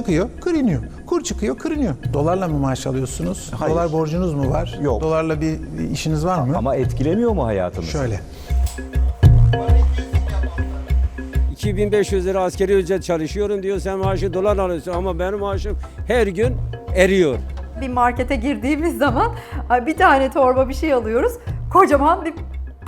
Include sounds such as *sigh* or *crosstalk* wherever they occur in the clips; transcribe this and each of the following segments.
çıkıyor, kır iniyor. Kur çıkıyor, kır iniyor. Dolarla mı maaş alıyorsunuz? Hayır. Dolar borcunuz mu var? Yok. Dolarla bir işiniz var mı? Ama etkilemiyor mu hayatınızı? Şöyle. 2500 lira askeri ücret çalışıyorum diyor sen maaşı dolar alıyorsun ama benim maaşım her gün eriyor. Bir markete girdiğimiz zaman ay, bir tane torba bir şey alıyoruz. Kocaman bir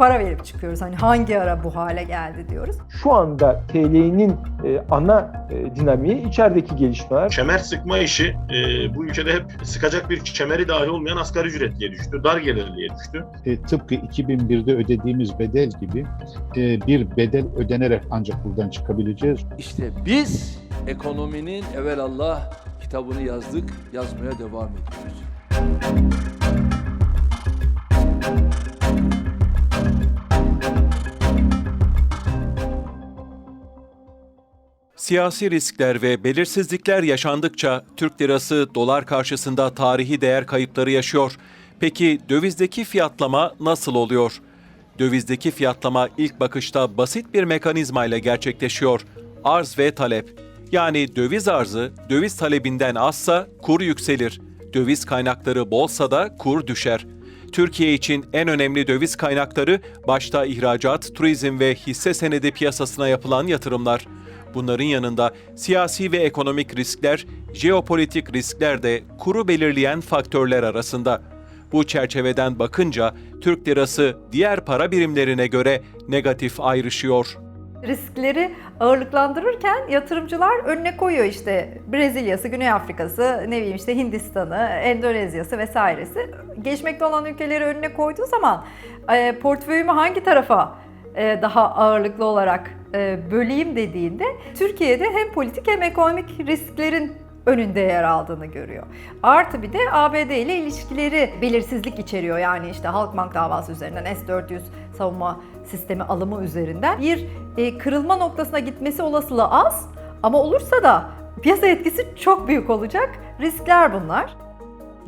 para verip çıkıyoruz. Hani hangi ara bu hale geldi diyoruz. şu anda TL'nin e, ana e, dinamiği içerideki gelişmeler. Kemer sıkma işi e, bu ülkede hep sıkacak bir kemeri dahi olmayan asgari ücretliye düştü. Dar gelirliye düştü. E, tıpkı 2001'de ödediğimiz bedel gibi e, bir bedel ödenerek ancak buradan çıkabileceğiz. İşte biz ekonominin evelallah kitabını yazdık, yazmaya devam ediyoruz. Siyasi riskler ve belirsizlikler yaşandıkça Türk lirası dolar karşısında tarihi değer kayıpları yaşıyor. Peki dövizdeki fiyatlama nasıl oluyor? Dövizdeki fiyatlama ilk bakışta basit bir mekanizma ile gerçekleşiyor. Arz ve talep. Yani döviz arzı döviz talebinden azsa kur yükselir. Döviz kaynakları bolsa da kur düşer. Türkiye için en önemli döviz kaynakları başta ihracat, turizm ve hisse senedi piyasasına yapılan yatırımlar. Bunların yanında siyasi ve ekonomik riskler, jeopolitik riskler de kuru belirleyen faktörler arasında. Bu çerçeveden bakınca Türk lirası diğer para birimlerine göre negatif ayrışıyor. Riskleri ağırlıklandırırken yatırımcılar önüne koyuyor işte Brezilya'sı, Güney Afrika'sı, ne bileyim işte Hindistan'ı, Endonezya'sı vesairesi. Gelişmekte olan ülkeleri önüne koyduğu zaman e, portföyümü hangi tarafa e, daha ağırlıklı olarak e, böleyim dediğinde Türkiye'de hem politik hem ekonomik risklerin önünde yer aldığını görüyor. Artı bir de ABD ile ilişkileri belirsizlik içeriyor. Yani işte Halkbank davası üzerinden S-400 savunma sistemi alımı üzerinden bir e, kırılma noktasına gitmesi olasılığı az ama olursa da piyasa etkisi çok büyük olacak. Riskler bunlar.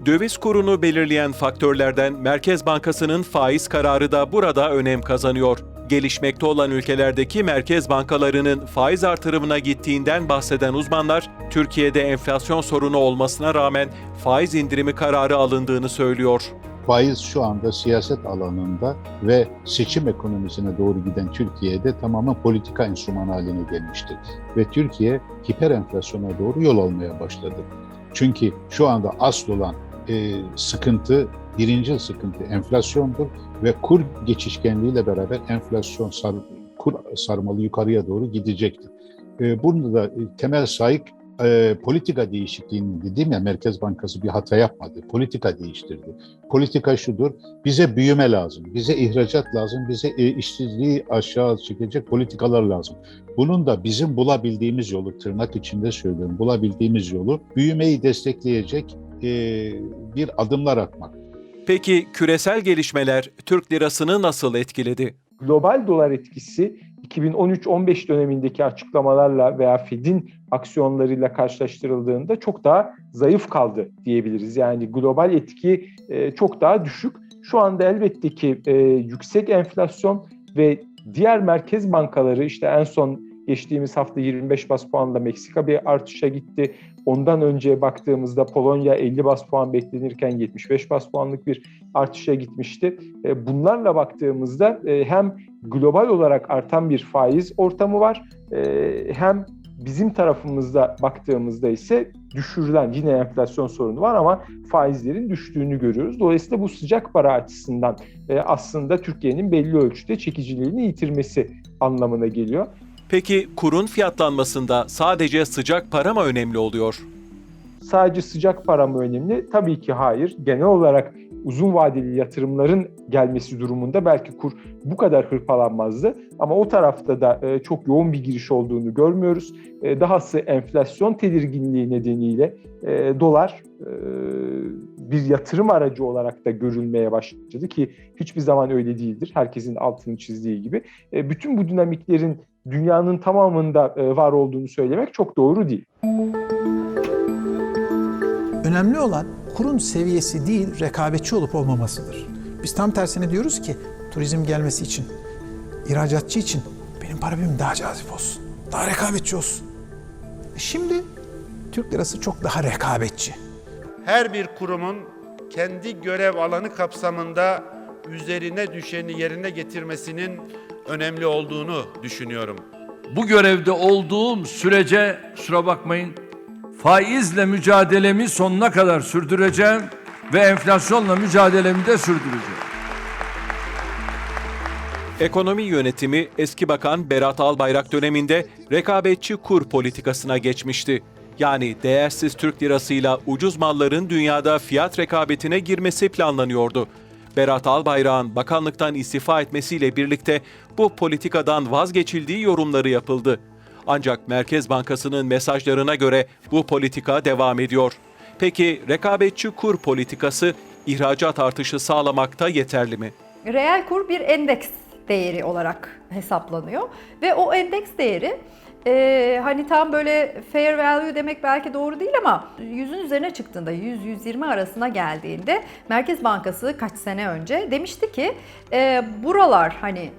Döviz kurunu belirleyen faktörlerden Merkez Bankası'nın faiz kararı da burada önem kazanıyor. Gelişmekte olan ülkelerdeki merkez bankalarının faiz artırımına gittiğinden bahseden uzmanlar, Türkiye'de enflasyon sorunu olmasına rağmen faiz indirimi kararı alındığını söylüyor. Faiz şu anda siyaset alanında ve seçim ekonomisine doğru giden Türkiye'de tamamen politika enstrümanı haline gelmiştir. Ve Türkiye hiper enflasyona doğru yol almaya başladı. Çünkü şu anda asıl olan e, sıkıntı, birinci sıkıntı enflasyondur ve kur geçişkenliğiyle beraber enflasyon sar, kur sarmalı yukarıya doğru gidecektir. E, burada da e, temel sahip e, politika değişikliğini dedim ya Merkez Bankası bir hata yapmadı. Politika değiştirdi. Politika şudur. Bize büyüme lazım. Bize ihracat lazım. Bize e, işsizliği aşağı çekecek politikalar lazım. Bunun da bizim bulabildiğimiz yolu tırnak içinde söylüyorum. Bulabildiğimiz yolu büyümeyi destekleyecek e, bir adımlar atmak. Peki küresel gelişmeler Türk lirasını nasıl etkiledi? Global dolar etkisi 2013-15 dönemindeki açıklamalarla veya Fed'in aksiyonlarıyla karşılaştırıldığında çok daha zayıf kaldı diyebiliriz. Yani global etki e, çok daha düşük. Şu anda elbette ki e, yüksek enflasyon ve diğer merkez bankaları işte en son geçtiğimiz hafta 25 bas puanla Meksika bir artışa gitti. Ondan önce baktığımızda Polonya 50 bas puan beklenirken 75 bas puanlık bir artışa gitmişti. E, Bunlarla baktığımızda e, hem global olarak artan bir faiz ortamı var e, hem bizim tarafımızda baktığımızda ise düşürülen yine enflasyon sorunu var ama faizlerin düştüğünü görüyoruz. Dolayısıyla bu sıcak para açısından aslında Türkiye'nin belli ölçüde çekiciliğini yitirmesi anlamına geliyor. Peki kurun fiyatlanmasında sadece sıcak para mı önemli oluyor? Sadece sıcak para mı önemli? Tabii ki hayır. Genel olarak uzun vadeli yatırımların gelmesi durumunda belki kur bu kadar hırpalanmazdı. Ama o tarafta da e, çok yoğun bir giriş olduğunu görmüyoruz. E, dahası enflasyon tedirginliği nedeniyle e, dolar bir yatırım aracı olarak da görülmeye başladı ki hiçbir zaman öyle değildir. Herkesin altını çizdiği gibi. Bütün bu dinamiklerin dünyanın tamamında e, var olduğunu söylemek çok doğru değil. Önemli olan kurun seviyesi değil, rekabetçi olup olmamasıdır. Biz tam tersine diyoruz ki turizm gelmesi için, ihracatçı için benim para birimim daha cazip olsun, daha rekabetçi olsun. E Şimdi Türk lirası çok daha rekabetçi. her bir kurumun kendi görev alanı kapsamında üzerine düşeni yerine getirmesinin önemli olduğunu düşünüyorum. Bu görevde olduğum sürece kusura bakmayın faizle mücadelemi sonuna kadar sürdüreceğim ve enflasyonla mücadelemi de sürdüreceğim. Ekonomi yönetimi eski bakan Berat Albayrak döneminde rekabetçi kur politikasına geçmişti. Yani değersiz Türk lirasıyla ucuz malların dünyada fiyat rekabetine girmesi planlanıyordu. Berat Albayrak'ın bakanlıktan istifa etmesiyle birlikte bu politikadan vazgeçildiği yorumları yapıldı. Ancak Merkez Bankası'nın mesajlarına göre bu politika devam ediyor. Peki rekabetçi kur politikası ihracat artışı sağlamakta yeterli mi? Reel kur bir endeks değeri olarak hesaplanıyor ve o endeks değeri e, hani tam böyle fair value demek belki doğru değil ama yüzün üzerine çıktığında 100-120 arasına geldiğinde Merkez Bankası kaç sene önce demişti ki e, buralar hani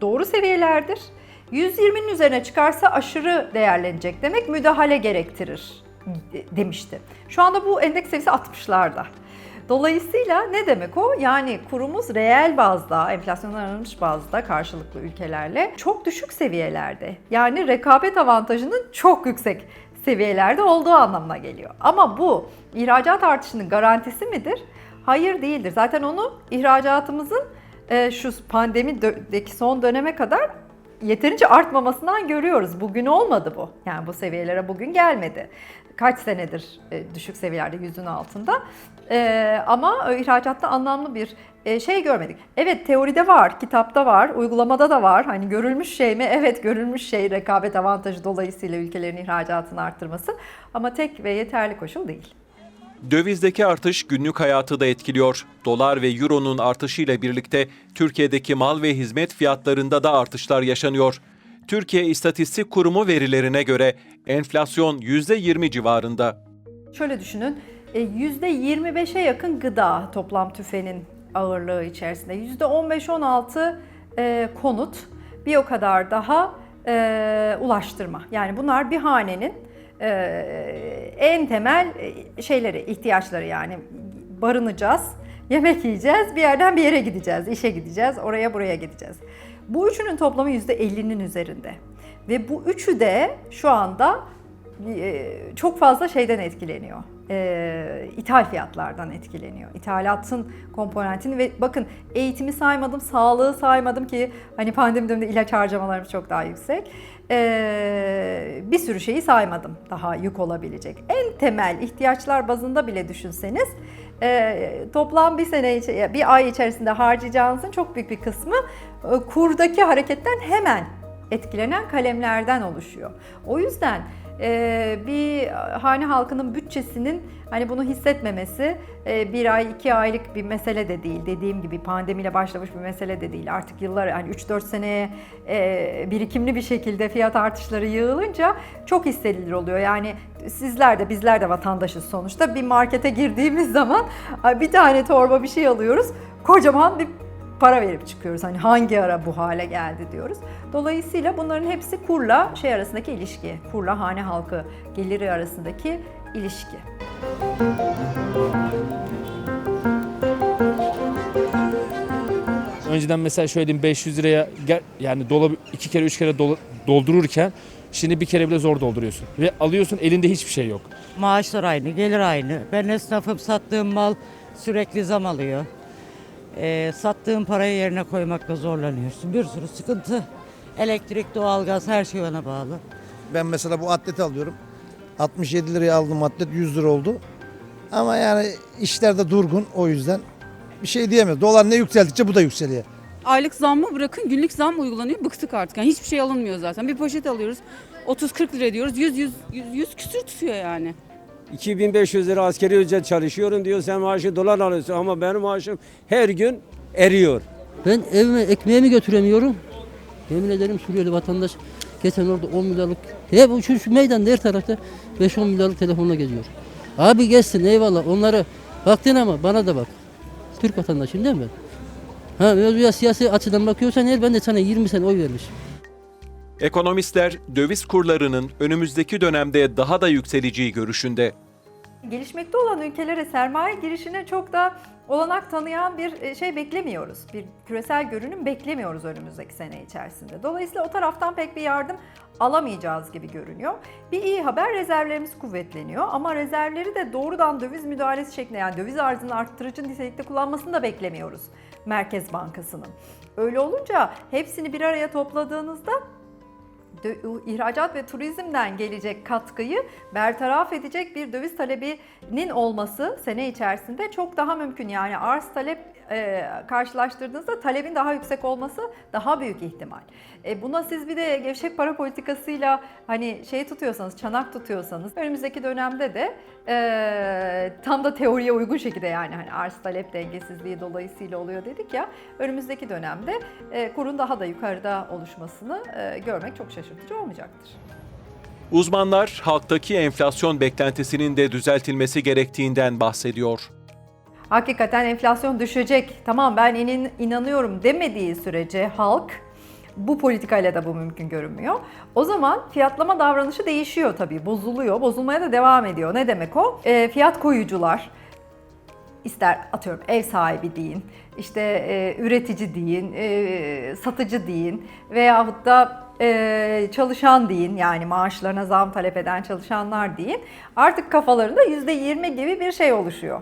doğru seviyelerdir. 120'nin üzerine çıkarsa aşırı değerlenecek demek müdahale gerektirir demişti. Şu anda bu endeks seviyesi 60'larda. Dolayısıyla ne demek o? Yani kurumuz reel bazda, enflasyondan aranmış bazda karşılıklı ülkelerle çok düşük seviyelerde. Yani rekabet avantajının çok yüksek seviyelerde olduğu anlamına geliyor. Ama bu ihracat artışının garantisi midir? Hayır değildir. Zaten onu ihracatımızın e, şu pandemideki son döneme kadar yeterince artmamasından görüyoruz. Bugün olmadı bu. Yani bu seviyelere bugün gelmedi. Kaç senedir e, düşük seviyelerde yüzün altında. E, ama ihracatta anlamlı bir e, şey görmedik. Evet teoride var, kitapta var, uygulamada da var. Hani görülmüş şey mi? *laughs* Evet görülmüş şey rekabet avantajı dolayısıyla ülkelerin ihracatını arttırması. Ama tek ve yeterli koşul değil. Dövizdeki artış günlük hayatı da etkiliyor. Dolar ve euronun artışıyla birlikte Türkiye'deki mal ve hizmet fiyatlarında da artışlar yaşanıyor. Türkiye İstatistik Kurumu verilerine göre enflasyon %20 civarında. Şöyle düşünün, %25'e yakın gıda toplam tüfenin ağırlığı içerisinde. %15-16 e, konut, bir o kadar daha e, ulaştırma. Yani bunlar bir hanenin e, en temel e, şeyleri, ihtiyaçları yani barınacağız, yemek yiyeceğiz, bir yerden bir yere gideceğiz, işe gideceğiz, oraya buraya gideceğiz. Bu üçünün toplamı %50'nin üzerinde. Ve bu üçü de şu anda çok fazla şeyden etkileniyor. E, ithal fiyatlardan etkileniyor. İthalatın komponentini ve bakın eğitimi saymadım, sağlığı saymadım ki hani pandemi döneminde ilaç harcamalarımız çok daha yüksek. E, bir sürü şeyi saymadım daha yük olabilecek. En temel ihtiyaçlar bazında bile düşünseniz e, toplam bir sene bir ay içerisinde harcayacağınızın çok büyük bir kısmı e, kurdaki hareketten hemen etkilenen kalemlerden oluşuyor. O yüzden e, bir hane halkının bütçesinin hani bunu hissetmemesi e, bir ay iki aylık bir mesele de değil. Dediğim gibi pandemiyle başlamış bir mesele de değil. Artık yıllar hani 3-4 seneye e, birikimli bir şekilde fiyat artışları yığılınca çok hissedilir oluyor. Yani sizler de bizler de vatandaşız sonuçta. Bir markete girdiğimiz zaman bir tane torba bir şey alıyoruz. Kocaman bir para verip çıkıyoruz. Hani hangi ara bu hale geldi diyoruz. Dolayısıyla bunların hepsi kurla şey arasındaki ilişki. Kurla hane halkı geliri arasındaki ilişki. Önceden mesela şöyle diyeyim 500 liraya gel, yani dolabı iki kere üç kere doldururken şimdi bir kere bile zor dolduruyorsun. Ve alıyorsun elinde hiçbir şey yok. Maaşlar aynı, gelir aynı. Ben esnafım, sattığım mal sürekli zam alıyor. Ee, sattığım parayı yerine koymakta zorlanıyorsun. Bir sürü sıkıntı. Elektrik, doğalgaz her şey ona bağlı. Ben mesela bu atleti alıyorum. 67 liraya aldım atlet 100 lira oldu. Ama yani işlerde durgun o yüzden bir şey diyemiyorum. Dolar ne yükseldikçe bu da yükseliyor. Aylık zammı bırakın günlük zam uygulanıyor. Bıktık artık. Yani hiçbir şey alınmıyor zaten. Bir poşet alıyoruz. 30-40 lira diyoruz. 100 100 100, 100 küsür tutuyor yani. 2500 lira askeri ücret çalışıyorum diyor sen maaşı dolar alıyorsun ama benim maaşım her gün eriyor. Ben evime ekmeğimi götüremiyorum. Yemin ederim Suriyeli vatandaş geçen orada 10 milyarlık hep şu, şu meydanda her tarafta 5-10 milyarlık telefonla geziyor. Abi geçsin eyvallah onları baktın ama bana da bak. Türk vatandaşıyım değil mi? Ha mevzuya siyasi açıdan bakıyorsan eğer ben de sana 20 sene oy vermişim. Ekonomistler döviz kurlarının önümüzdeki dönemde daha da yükseleceği görüşünde. Gelişmekte olan ülkelere sermaye girişine çok da olanak tanıyan bir e, şey beklemiyoruz. Bir küresel görünüm beklemiyoruz önümüzdeki sene içerisinde. Dolayısıyla o taraftan pek bir yardım alamayacağız gibi görünüyor. Bir iyi haber rezervlerimiz kuvvetleniyor ama rezervleri de doğrudan döviz müdahalesi şeklinde yani döviz arzını arttırıcı nitelikte kullanmasını da beklemiyoruz Merkez Bankası'nın. Öyle olunca hepsini bir araya topladığınızda ihracat ve turizmden gelecek katkıyı bertaraf edecek bir döviz talebinin olması sene içerisinde çok daha mümkün. Yani arz talep e, karşılaştırdığınızda talebin daha yüksek olması daha büyük ihtimal. E, buna siz bir de gevşek para politikasıyla hani şey tutuyorsanız, çanak tutuyorsanız önümüzdeki dönemde de e, tam da teoriye uygun şekilde yani hani arz talep dengesizliği dolayısıyla oluyor dedik ya önümüzdeki dönemde kurun daha da yukarıda oluşmasını görmek çok şaşırtıcı olmayacaktır. Uzmanlar halktaki enflasyon beklentisinin de düzeltilmesi gerektiğinden bahsediyor. Hakikaten enflasyon düşecek, tamam ben inin, inanıyorum demediği sürece halk bu politikayla da bu mümkün görünmüyor. O zaman fiyatlama davranışı değişiyor tabii, bozuluyor, bozulmaya da devam ediyor. Ne demek o? E, fiyat koyucular, ister atıyorum ev sahibi deyin, işte e, üretici deyin, e, satıcı deyin veyahut da e, çalışan deyin yani maaşlarına zam talep eden çalışanlar deyin. Artık kafalarında %20 gibi bir şey oluşuyor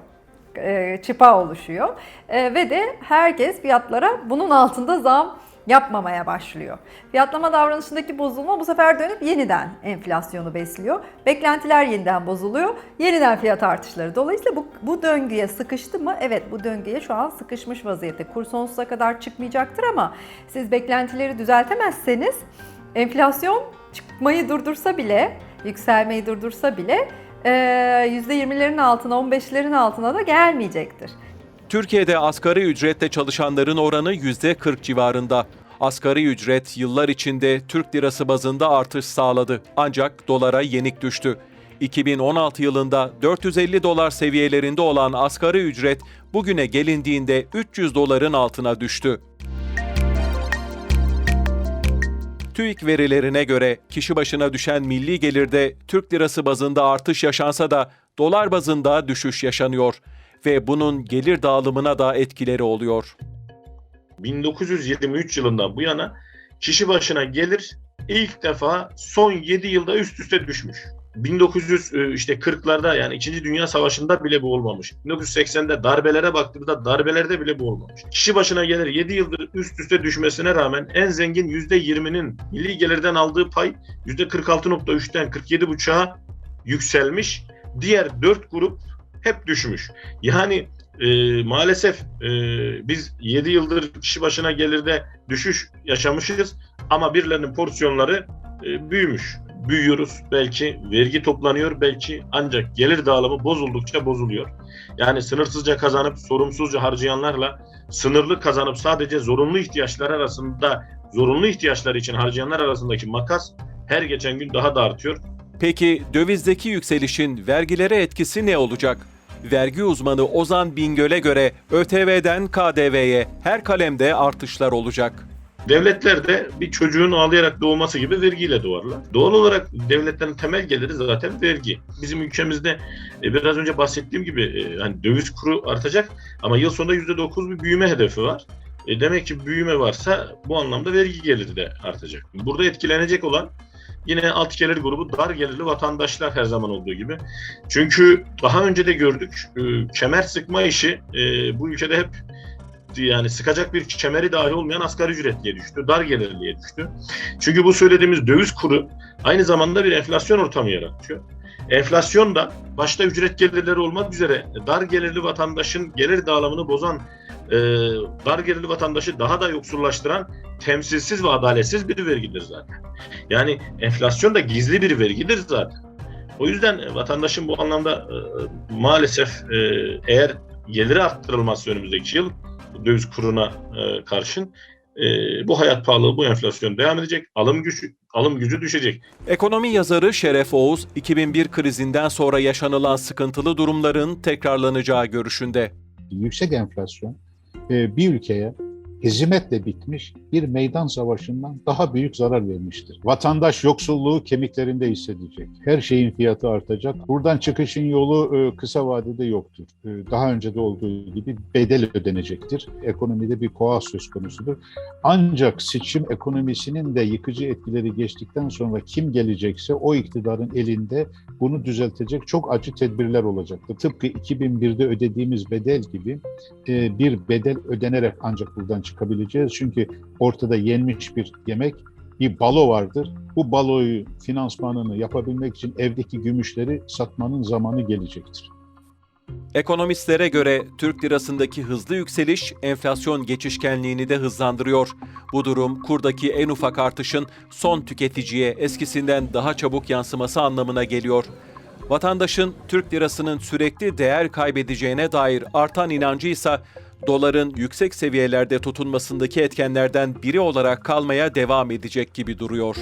e, çıpa oluşuyor E, ve de herkes fiyatlara bunun altında zam yapmamaya başlıyor. Fiyatlama davranışındaki bozulma bu sefer dönüp yeniden enflasyonu besliyor. Beklentiler yeniden bozuluyor. Yeniden fiyat artışları. Dolayısıyla bu, bu döngüye sıkıştı mı? Evet bu döngüye şu an sıkışmış vaziyette. Kur sonsuza kadar çıkmayacaktır ama siz beklentileri düzeltemezseniz enflasyon çıkmayı durdursa bile, yükselmeyi durdursa bile e, %20'lerin altına, 15'lerin altına da gelmeyecektir. Türkiye'de asgari ücretle çalışanların oranı %40 civarında. Asgari ücret yıllar içinde Türk lirası bazında artış sağladı ancak dolara yenik düştü. 2016 yılında 450 dolar seviyelerinde olan asgari ücret bugüne gelindiğinde 300 doların altına düştü. TÜİK verilerine göre kişi başına düşen milli gelirde Türk lirası bazında artış yaşansa da dolar bazında düşüş yaşanıyor ve bunun gelir dağılımına da etkileri oluyor. 1923 yılından bu yana kişi başına gelir ilk defa son 7 yılda üst üste düşmüş. 1900 e, işte 40'larda yani 2. Dünya Savaşı'nda bile bu olmamış. 1980'de darbelere baktığımda darbelerde bile bu olmamış. Kişi başına gelir 7 yıldır üst üste düşmesine rağmen en zengin %20'nin milli gelirden aldığı pay %46.3'ten 47.5'a yükselmiş. Diğer 4 grup hep düşmüş. Yani e, maalesef e, biz 7 yıldır kişi başına gelirde düşüş yaşamışız ama birilerinin porsiyonları e, büyümüş. Büyüyoruz belki, vergi toplanıyor belki ancak gelir dağılımı bozuldukça bozuluyor. Yani sınırsızca kazanıp sorumsuzca harcayanlarla sınırlı kazanıp sadece zorunlu ihtiyaçlar arasında zorunlu ihtiyaçlar için harcayanlar arasındaki makas her geçen gün daha da artıyor. Peki dövizdeki yükselişin vergilere etkisi ne olacak? Vergi uzmanı Ozan Bingöl'e göre ÖTV'den KDV'ye her kalemde artışlar olacak. Devletler de bir çocuğun ağlayarak doğması gibi vergiyle doğarlar. Doğal olarak devletlerin temel geliri zaten vergi. Bizim ülkemizde e, biraz önce bahsettiğim gibi e, hani döviz kuru artacak ama yıl sonunda %9 bir büyüme hedefi var. E, demek ki büyüme varsa bu anlamda vergi geliri de artacak. Burada etkilenecek olan yine alt gelir grubu dar gelirli vatandaşlar her zaman olduğu gibi. Çünkü daha önce de gördük e, kemer sıkma işi e, bu ülkede hep yani sıkacak bir kemeri dahi olmayan asgari ücretliye düştü, dar gelirliye düştü. Çünkü bu söylediğimiz döviz kuru aynı zamanda bir enflasyon ortamı yaratıyor. Enflasyon da başta ücret gelirleri olmak üzere dar gelirli vatandaşın gelir dağılımını bozan, e, dar gelirli vatandaşı daha da yoksullaştıran temsilsiz ve adaletsiz bir vergidir zaten. Yani enflasyon da gizli bir vergidir zaten. O yüzden vatandaşın bu anlamda e, maalesef e, eğer geliri arttırılmazsa önümüzdeki yıl döviz kuruna e, karşın e, bu hayat pahalılığı, bu enflasyon devam edecek. Alım gücü alım gücü düşecek. Ekonomi yazarı Şeref Oğuz, 2001 krizinden sonra yaşanılan sıkıntılı durumların tekrarlanacağı görüşünde. Yüksek enflasyon e, bir ülkeye hezimetle bitmiş bir meydan savaşından daha büyük zarar vermiştir. Vatandaş yoksulluğu kemiklerinde hissedecek. Her şeyin fiyatı artacak. Buradan çıkışın yolu e, kısa vadede yoktur. E, Daha önce de olduğu gibi bedel ödenecektir. Ekonomide bir koa söz konusudur. Ancak seçim ekonomisinin de yıkıcı etkileri geçtikten sonra kim gelecekse o iktidarın elinde bunu düzeltecek çok acı tedbirler olacaktır. Tıpkı 2001'de ödediğimiz bedel gibi e, bir bedel ödenerek ancak buradan çıkabileceğiz. Çünkü ortada yenmiş bir yemek, bir balo vardır. Bu baloyu finansmanını yapabilmek için evdeki gümüşleri satmanın zamanı gelecektir. Ekonomistlere göre Türk lirasındaki hızlı yükseliş enflasyon geçişkenliğini de hızlandırıyor. Bu durum kurdaki en ufak artışın son tüketiciye eskisinden daha çabuk yansıması anlamına geliyor. Vatandaşın Türk lirasının sürekli değer kaybedeceğine dair artan inancı ise doların yüksek seviyelerde tutunmasındaki etkenlerden biri olarak kalmaya devam edecek gibi duruyor.